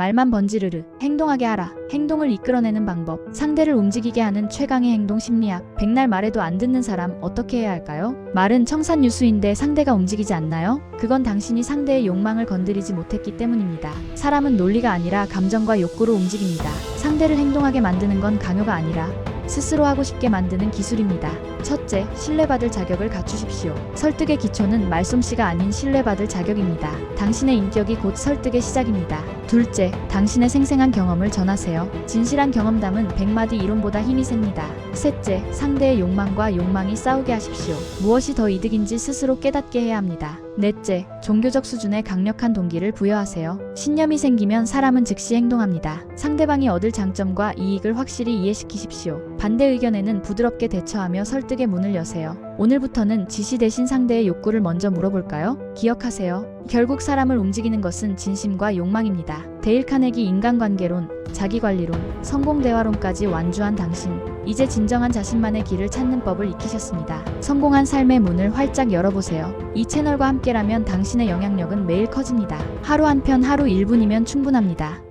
말만 번지르르. 행동하게 하라. 행동을 이끌어내는 방법. 상대를 움직이게 하는 최강의 행동 심리학. 백날 말해도 안 듣는 사람 어떻게 해야 할까요? 말은 청산유수인데 상대가 움직이지 않나요? 그건 당신이 상대의 욕망을 건드리지 못했기 때문입니다. 사람은 논리가 아니라 감정과 욕구로 움직입니다. 상대를 행동하게 만드는 건 강요가 아니라 스스로 하고 싶게 만드는 기술입니다. 첫째, 신뢰받을 자격을 갖추십시오. 설득의 기초는 말솜씨가 아닌 신뢰받을 자격입니다. 당신의 인격이 곧 설득의 시작입니다. 둘째, 당신의 생생한 경험을 전하세요. 진실한 경험담은 100마디 이론보다 힘이 셉니다. 셋째, 상대의 욕망과 욕망이 싸우게 하십시오. 무엇이 더 이득인지 스스로 깨닫게 해야 합니다. 넷째, 종교적 수준의 강력한 동기를 부여하세요. 신념이 생기면 사람은 즉시 행동합니다. 상대방이 얻을 장점과 이익을 확실히 이해시키십시오. 반대 의견에는 부드럽게 대처하며 설득의 문을 여세요. 오늘부터는 지시 대신 상대의 욕구를 먼저 물어볼까요? 기억하세요. 결국 사람을 움직이는 것은 진심과 욕망입니다. 데일 카네기 인간관계론, 자기관리론, 성공대화론까지 완주한 당신. 이제 진정한 자신만의 길을 찾는 법을 익히셨습니다. 성공한 삶의 문을 활짝 열어보세요. 이 채널과 함께라면 당신의 영향력은 매일 커집니다. 하루 한 편 하루 1분이면 충분합니다.